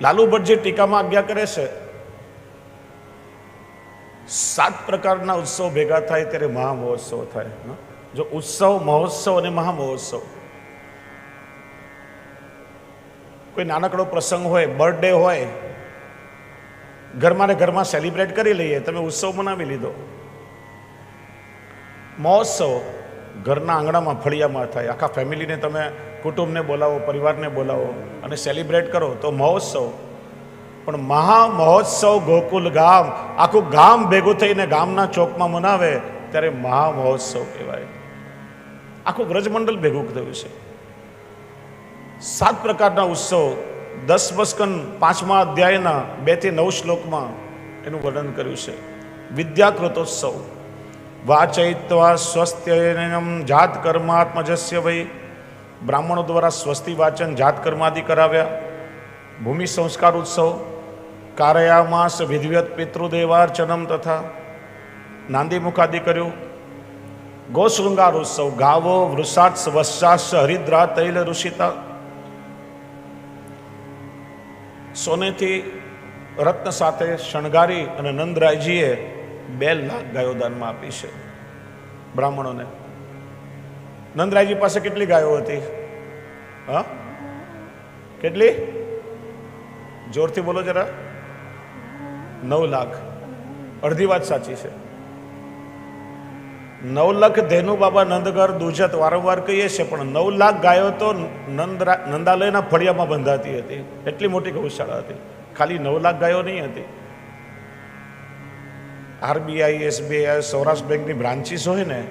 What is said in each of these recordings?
લાલુ ભટ્ટ જે ટીકામાં આજ્ઞા કરે છે, સાત પ્રકારના ઉત્સવ ભેગા થાય ત્યારે મહામહોત્સવ થાય જો ઉત્સવ, મહોત્સવ અને મહામહોત્સવ. કોઈ નાનકડો પ્રસંગ હોય, બર્થડે હોય, ઘરમાં ને ઘરમાં સેલિબ્રેટ કરી લઈએ, તમે ઉત્સવ મનાવી લીધો. મહોત્સવ ઘરના આંગણામાં ફળિયામાં થાય, આખા ફેમિલીને તમે કુટુંબને બોલાવો, પરિવારને બોલાવો અને સેલિબ્રેટ કરો તો મહોત્સવ. પણ મહા મહોત્સવ ગોકુલ ગામ, આખું ગામ ભેગું થઈને ગામના ચોકમાં મનાવે ત્યારે મહા મહોત્સવ કહેવાય. આખું વ્રજમંડળ ભેગું થયું છે. સાત પ્રકારના ઉત્સવ, દસ વસ્કન પાંચમા અધ્યાયના બેથી નવ શ્લોકમાં એનું વર્ણન કર્યું છે. વિદ્યાકૃતોત્સવ. વાચયિત્વા સ્વસ્ત્યનમ જાત કર્માત્મજસ્ય વૈ બ્રાહ્મણો દ્વારા સ્વસ્તિ વાચન જાતકર્માદિ કરાવ્યા. ભૂમિ સંસ્કાર ઉત્સવ કારયામાસ વિધિવત પિતૃદેવાર્ચનમ તથા નાંદી મુખાદિ કર્યું. ગોશૃંગાર ઉત્સવ, ગાવો વૃષાક્ષ વત્સાક્ષ હરિદ્રા, તૈલ ઋષિતા. સોનેથી રત્ન સાથે શણગારી અને નંદરાયજીએ બે લાખ ગાયો દાનમાં આપી છે બ્રાહ્મણોને. નંદરાયજી પાસે કેટલી ગાયો હતી? હા? કેટલી? જોરથી બોલો જરા. નવ લાખ. અડધી વાત સાચી છે. નવ લાખ ધેનુ બાબા નંદગર દુજત વારંવાર કહીએ છીએ પણ નવ લાખ ગાયો તો નંદરા, નંદાલયના ફળિયામાં બંધાતી હતી. એટલી મોટી ગૌશાળા હતી. ખાલી નવ લાખ ગાયો નહીં હતી. આરબીઆઈ, એસબીઆઈ, સૌરાષ્ટ્ર બેંકની બ્રાન્ચીસ હોય ને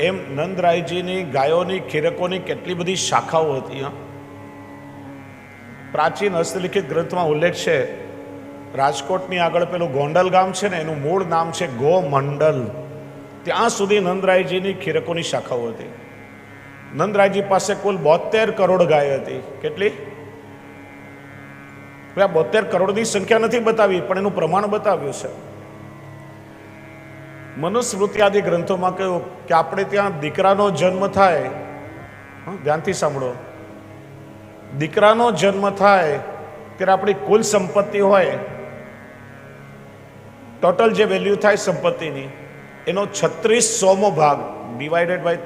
એમ નંદરાયજીની ગાયોની, ખીરકોની કેટલી બધી શાખાઓ હતી પ્રાચીન હસ્તલિખિત ગ્રંથમાં ઉલ્લેખ છે, રાજકોટની આગળ પેલું ગોંડલ ગામ છે ને, એનું મૂળ નામ છે ગોમંડલ. ત્યાં સુધી નંદરાયજીની ખીરકોની શાખાઓ હતી. નંદરાયજી પાસે કુલ બોતેર કરોડ ગાય હતી. કેટલી? બોતેર કરોડની સંખ્યા નથી બતાવી, પણ એનું પ્રમાણ બતાવ્યું છે. મનુસ્મૃતિ આદિ ગ્રંથોમાં કહ્યું કે આપણે ત્યાં દીકરાનો જન્મ થાય. ધ્યાનથી સાંભળો. દીકરાનો જન્મ થાય ત્યારે આપણી કુલ સંપત્તિ હોય. ટોટલ જે વેલ્યુ થાય સંપત્તિની, એનો છત્રીસ સોમો ભાગ divided by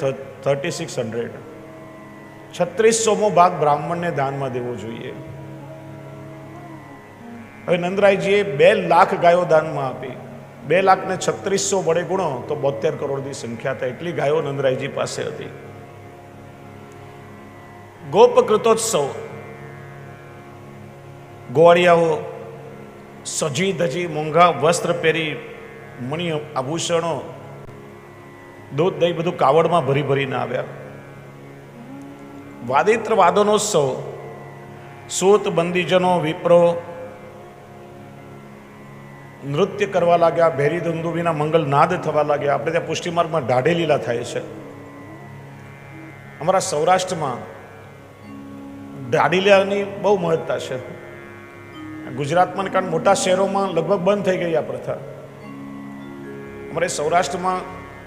thirty six hundred. છત્રીસ સોમો ભાગ બ્રાહ્મણને દાનમાં દેવો જોઈએ. હવે નંદરાયજીએ બે લાખ ગાયો દાનમાં આપી. બે લાખ ને છત્રીસો વડે ગુણો તો બોતેર કરોડની સંખ્યા થાય. એટલી ગાયો નંદરાયજી પાસે હતી. ગોપકૃતોત્સવ ગોવાળિયાઓ સજી ધજી મોંઘા વસ્ત્ર પહેરી મણિ આભૂષણો, દૂધ દહીં બધું કાવડમાં ભરી ભરીને આવ્યા. વાદિત્ર વાદનોત્સવ સૂત બંદીજનો વિપ્રો નૃત્ય કરવા લાગ્યા ભેરી ધુંદુબીના મંગલ નાદ થવા લાગ્યા. આપણે ત્યાં પુષ્ટિમાર્ગમાં દાઢે લીલા થાય છે. અમારા સૌરાષ્ટ્રમાં દાઢીલિયાની બહુ મહત્તા છે. ગુજરાતમાં કારણ મોટા શહેરોમાં લગભગ બંધ થઈ ગઈ આ પ્રથા. અમારે સૌરાષ્ટ્રમાં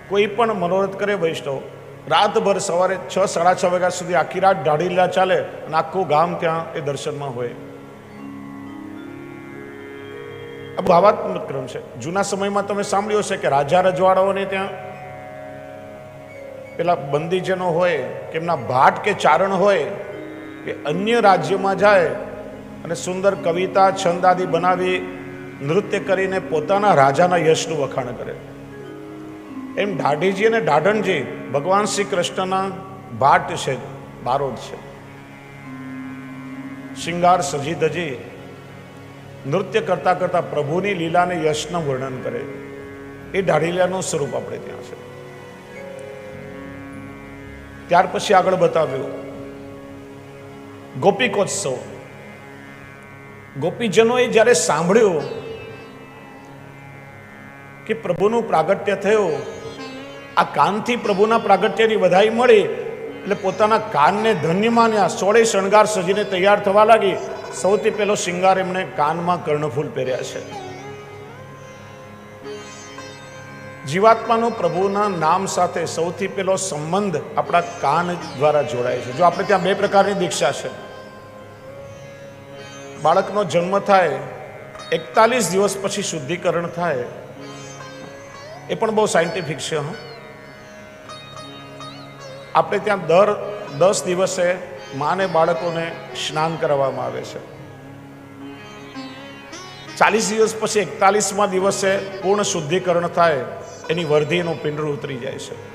કોઈ પણ મનોરથ કરે વૈષ્ણવ, રાતભર સવારે છ, સાડા છ વાગ્યા સુધી આખી રાત દાઢીલા ચાલે અને આખું ગામ ત્યાં એ દર્શનમાં હોય. આ ભાવાત્મક ક્રમ છે. જૂના સમયમાં તમે સાંભળ્યું હશે કે રાજા રજવાડાઓને ત્યાં પેલા બંદીજનો હોય, કે એમના ભાટ કે ચારણ હોય, એ અન્ય રાજ્યમાં જાય અને સુંદર કવિતા, છંદ આદિ બનાવી નૃત્ય કરીને પોતાના રાજાના યશનું વખાણ કરે. એમ ઢાઢીજી અને ઢાઢણજી ભગવાન શ્રી કૃષ્ણના ભાટ છે બારોદ છે. શિંગાર સજી ધજી નૃત્ય કરતા કરતા પ્રભુની લીલાને યશનું વર્ણન કરે. એ ઢાળીલાનું સ્વરૂપ આપણે ત્યાં છે. ત્યાર પછી આગળ બતાવ્યું. ગોપિકોત્સવ. ગોપીજનોએ જ્યારે સાંભળ્યું કે પ્રભુનું પ્રાગટ્ય થયું, આ કાનથી પ્રભુના પ્રાગટ્યની વધાઈ મળી, એટલે પોતાના કાનને ધન્ય માન્યા, સોળે શણગાર સજીને તૈયાર થવા લાગી. સૌથી પહેલો શિંગાર એમણે કાનમાં કર્ણફૂલ પહેર્યા છે. જીવાત્માનો પ્રભુના નામ સાથે સૌથી પહેલો સંબંધ આપણા કાન દ્વારા જોડાય છે. જો આપણે ત્યાં બે પ્રકારની દીક્ષા છે. બાળકનો જન્મ થાય, એકતાલીસ દિવસ પછી શુદ્ધિકરણ થાય, એ પણ બહુ સાયન્ટિફિક છે, હં. આપણે ત્યાં દર દસ દિવસે માને બાળકોને સ્નાન કરાવવામાં આવે છે. ચાલીસ દિવસ પછી એકતાલીસમાં દિવસે પૂર્ણ શુદ્ધિકરણ થાય, એની વર્ધીનું પિંડરું ઉતરી જાય છે.